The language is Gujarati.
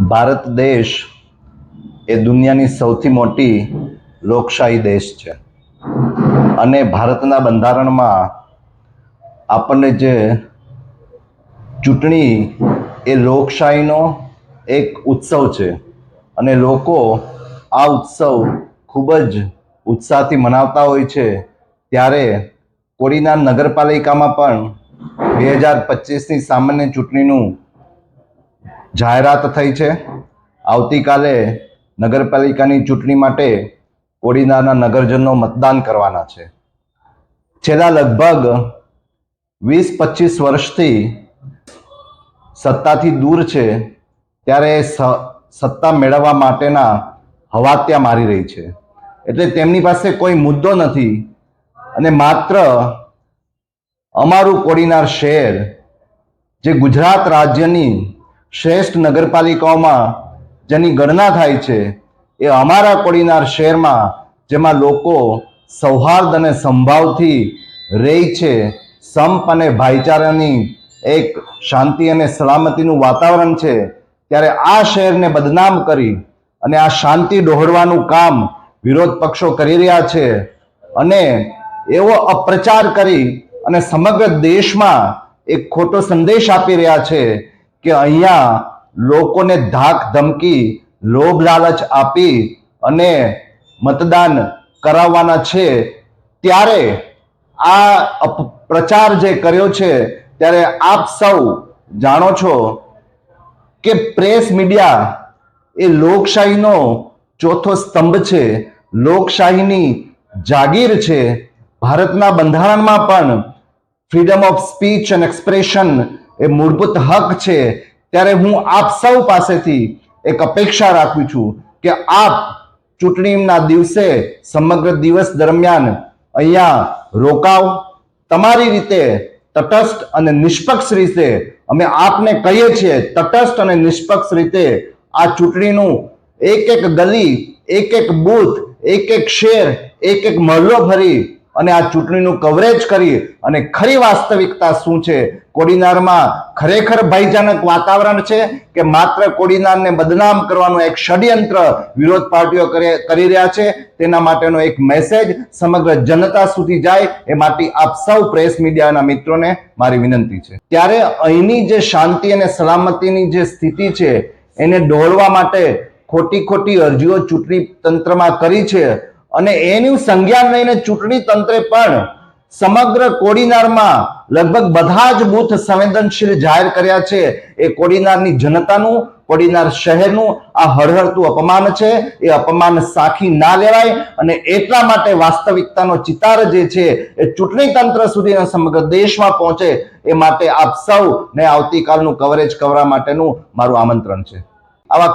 ભારત દેશ એ દુનિયાની સૌથી મોટી લોકશાહી દેશ છે. અને ભારતના બંધારણમાં આપણને જે ચૂંટણી એ લોકશાહીનો એક ઉત્સવ છે અને લોકો આ ઉત્સવ ખૂબ જ ઉત્સાહથી મનાવતા હોય છે. ત્યારે કોડીનાર નગરપાલિકામાં પણ બે હજાર પચીસની સામાન્ય ચૂંટણીનું જાહેરાત થઈ છે. આવતીકાલે નગરપાલિકાની ચૂંટણી માટે કોડીનારના નગરજનો મતદાન કરવાના છે. છેલ્લા લગભગ વીસ પચીસ વર્ષથી સત્તાથી દૂર છે, ત્યારે સત્તા મેળવવા માટેના હવાત્યા મારી રહી છે. એટલે તેમની પાસે કોઈ મુદ્દો નથી અને માત્ર અમારું કોડીનાર શહેર, જે ગુજરાત રાજ્યની શ્રેષ્ઠ નગરપાલિકાઓમાં જેની ગણના થાય છે, એ અમારા કોડીનાર શહેરમાં, જેમાં લોકો સૌહાર્દ અને સંભાવથી રહે છે, સંપ અને ભાઈચારાની એક શાંતિ અને સલામતીનું વાતાવરણ છે, ત્યારે આ શહેરને બદનામ કરી અને આ શાંતિ ડહોળવાનું કામ વિરોધ પક્ષો કરી રહ્યા છે અને એવો અપ્રચાર કરી અને સમગ્ર દેશમાં એક ખોટો સંદેશ આપી રહ્યા છે કે અહીંયા લોકોને ધાક ધમકી, લોભ લાલચ આપી અને મતદાન કરાવવાના છે. ત્યારે આ પ્રચાર જે કર્યો છે, ત્યારે આપ સૌ જાણો છો કે પ્રેસ મીડિયા એ લોકશાહીનો ચોથો સ્તંભ છે. લોકશાહીની જાગીર છે. ભારતના બંધારણમાં પણ freedom of speech and expression એ મૂળભૂત હક છે, ત્યારે હું આપ સૌ પાસેથી એક અપેક્ષા રાખું છું કે આપ ચૂંટણીના દિવસે સમગ્ર દિવસ દરમિયાન અહીંયા રોકાવ, તમારી રીતે તટસ્થ અને નિષ્પક્ષ રીતે અમે આપને કહીએ છીએ, તટસ્થ અને નિષ્પક્ષ રીતે આ ચૂંટણીનું એક એક ગલી, એક એક બૂથ, એક એક શેર એક એક મહલ્લો ભરી અને આ ચૂંટણીનું કવરેજ કરી અને ખરી વાસ્તવિકતા શું છે? કોડીનારમાં ખરેખર ભયજનક વાતાવરણ છે કે માત્ર કોડીનારને બદનામ કરવાનું એક ષડયંત્ર વિરોધ પાર્ટીઓ કરી રહ્યા છે? તેના માટેનો એક મેસેજ સમગ્ર જનતા સુધી જાય એ માટે આપ સૌ પ્રેસ મીડિયાના મિત્રોને મારી વિનંતી છે. ત્યારે અહીંની જે શાંતિ અને સલામતીની જે સ્થિતિ છે, એને ડોળવા માટે ખોટી ખોટી અરજીઓ ચૂંટણી તંત્રમાં કરી છે. અને એનું સંજ્ઞાન લઈને ચૂંટણી તંત્રે પણ સમગ્ર કોડીનારમાં લગભગ બધા જ બૂથ સંવેદનશીલ જાહેર કર્યા છે. એ કોડીનારની જનતાનું, કોડીનાર શહેરનું આ હળહળતું અપમાન છે. એ અપમાન સાખી ના લેવાય અને એટલા માટે વાસ્તવિકતાનો ચિતાર જે છે એ ચૂંટણી તંત્ર સુધી સમગ્ર દેશમાં પહોંચે એ માટે આપ સૌ ને આવતીકાલનું કવરેજ કરવા માટેનું મારું આમંત્રણ છે. આવા